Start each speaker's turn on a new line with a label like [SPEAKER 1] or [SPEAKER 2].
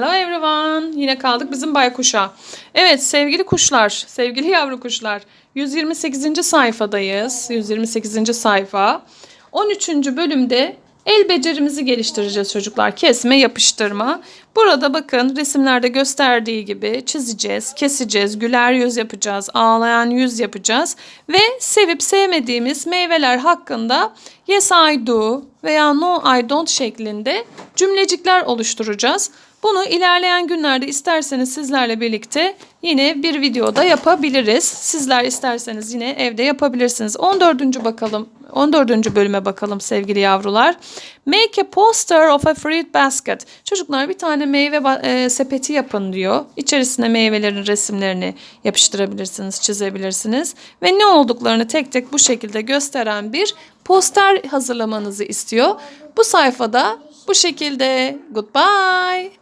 [SPEAKER 1] everyone. Yine kaldık bizim baykuşa. Evet sevgili kuşlar, sevgili yavru kuşlar. 128. sayfadayız. 128. sayfa. 13. bölümde el becerimizi geliştireceğiz çocuklar. Kesme, yapıştırma. Burada bakın resimlerde gösterdiği gibi çizeceğiz, keseceğiz, güler yüz yapacağız, ağlayan yüz yapacağız ve sevip sevmediğimiz meyveler hakkında yes I do veya no I don't şeklinde cümlecikler oluşturacağız. Bunu ilerleyen günlerde isterseniz sizlerle birlikte yine bir videoda yapabiliriz. Sizler isterseniz yine evde yapabilirsiniz. 14. bakalım 14. bölüme bakalım sevgili yavrular. Make a poster of a fruit basket. Çocuklar bir tane meyve e, sepeti yapın diyor. İçerisine meyvelerin resimlerini yapıştırabilirsiniz, çizebilirsiniz ve ne olduklarını tek tek bu şekilde gösteren bir poster hazırlamanızı istiyor. Bu sayfada bu şekilde. Goodbye.